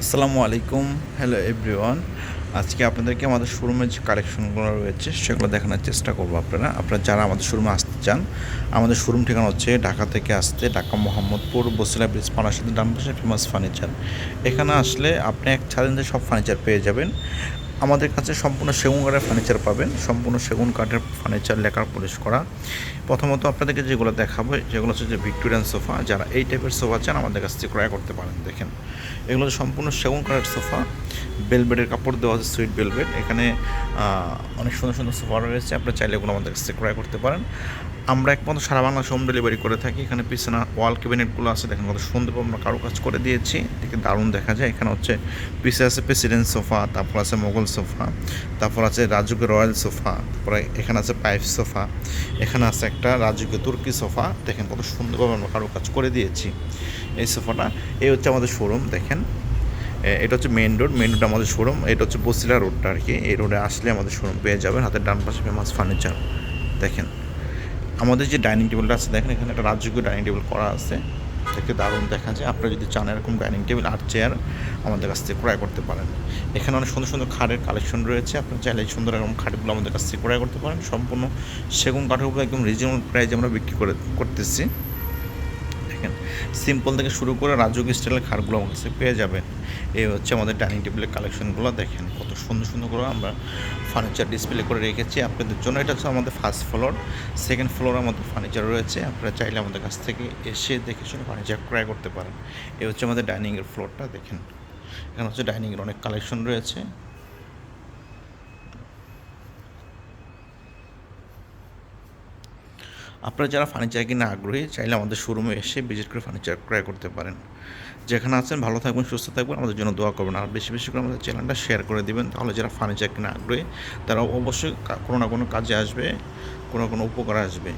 আসসালামু আলাইকুম। Hello everyone আজকে আপনাদেরকে আমাদের শোরুমের যে কালেকশনগুলো রয়েছে, সেগুলো দেখানোর চেষ্টা করব আপনারা। আপনারা যারা আমাদের শোরুমে আসতে চান, আমাদের শোরুম ঠিকানা হচ্ছে ঢাকা থেকে আসতে ঢাকা মোহাম্মদপুর, বসিলা ব্রিজ পানার সাথে পাশে ফেমাস ফার্নিচার এখানে আসলে আপনি এক চ্যালেঞ্জে সব ফার্নিচার পেয়ে যাবেন। আমাদের কাছে সম্পূর্ণ সেগুন কাঠের ফার্নিচার পাবেন। সম্পূর্ণ সেগুন কাঠের ফার্নিচার লেখার পলিশ করা। প্রথমত আপনাদেরকে যেগুলো দেখাবো, যেগুলো হচ্ছে যে ভিক্টোরিয়ান সোফা যারা এই টাইপের সোফা চান, আমাদের কাছ থেকে ক্রয় করতে পারেন, দেখেন। এগুলো সম্পূর্ণ সেগুন কাঠের সোফা বেলবেডের কাপড় দেওয়া আছে সুইট বেলবেড এখানে অনেক সুন্দর সুন্দর সোফা রয়েছে, আপনারা চাইলে এগুলো আমাদের কাছ থেকে ক্রয় করতে পারেন। আমরা একমাত্র সারা বাংলা হোম ডেলিভারি করে থাকি। এখানে পিছনে ওয়াল ক্যাবিনেটগুলো আছে। দেখেন কত সুন্দর আমরা কারও কাজ করে দিয়েছি। দেখে দারুণ দেখা যায়। এখানে হচ্ছে পিছে আছে প্রেসিডেন্ট সোফা তারপর আছে মোগল সোফা তারপর আছে রাজুকের রয়্যাল সোফা তারপরে এখানে আছে পাইপ সোফা এখানে আছে একটা রাজুকের তুর্কি সোফা দেখেন কত সুন্দরভাবে আমরা কারও কাজ করে দিয়েছি। এই সোফাটা এই হচ্ছে আমাদের শোরুম দেখেন। এটা হচ্ছে মেন রোড মেন রোড আমাদের শোরুম এটা হচ্ছে বসিলা রোডটা আর কি। এই রোডে আসলে আমাদের শোরুম পেয়ে যাবেন। হাতের ডান পাশে ফেমাস ফার্নিচার দেখেন। আমাদের যে ডাইনিং টেবিলটা আছে, দেখেন এখানে একটা রাজযোগ্য ডাইনিং টেবিল করা আছে। দেখতে দারুণ দেখা যায়। আপনারা যদি চান এরকম ডাইনিং টেবিল, আর চেয়ার আমাদের কাছ থেকে ক্রয় করতে পারেন। এখানে অনেক সুন্দর সুন্দর খাটের কালেকশন রয়েছে। আপনারা চাইলে সুন্দর এরকম খাটগুলো আমাদের কাছ থেকে ক্রয় করতে পারেন। সম্পূর্ণ সেগুন কাঠের উপর একদম রিজনেবল প্রাইসে আমরা বিক্রি করে, করতেছি। দেখেন সিম্পল থেকে শুরু করে রাজযোগ স্টাইলের খাটগুলো আমার কাছে পেয়ে যাবেন। এই হচ্ছে আমাদের ডাইনিং টেবিলের কালেকশনগুলো। দেখেন কত সুন্দর সুন্দর করে আমরা ফার্নিচার ডিসপ্লে করে রেখেছি। আপনাদের জন্য এটা হচ্ছে আমাদের ফার্স্ট ফ্লোর সেকেন্ড ফ্লোরে আমাদের ফার্নিচার রয়েছে। আপনারা চাইলে আমাদের কাছ থেকে এসে দেখে শুনে ফার্নিচার ক্রয় করতে পারেন। এই হচ্ছে আমাদের ডাইনিংয়ের ফ্লোরটা দেখেন। এখানে হচ্ছে ডাইনিংয়ের অনেক কালেকশন রয়েছে। আপনারা যারা ফার্নিচার কিনে আগ্রহী, চাইলে আমাদের শোরুমে এসে ভিজিট করে ফার্নিচার ক্রয় করতে পারেন। যেখানে আছেন, ভালো থাকবেন, সুস্থ থাকবেন, আমাদের জন্য দোয়া করবেন। আর বেশি বেশি করে আমাদের চ্যানেলটা শেয়ার করে দেবেন। তাহলে যারা ফার্নিচার কিনে আগ্রহী তারা অবশ্যই কোনো না কোনো কাজে আসবে, কোনো কোনো উপকার আসবে।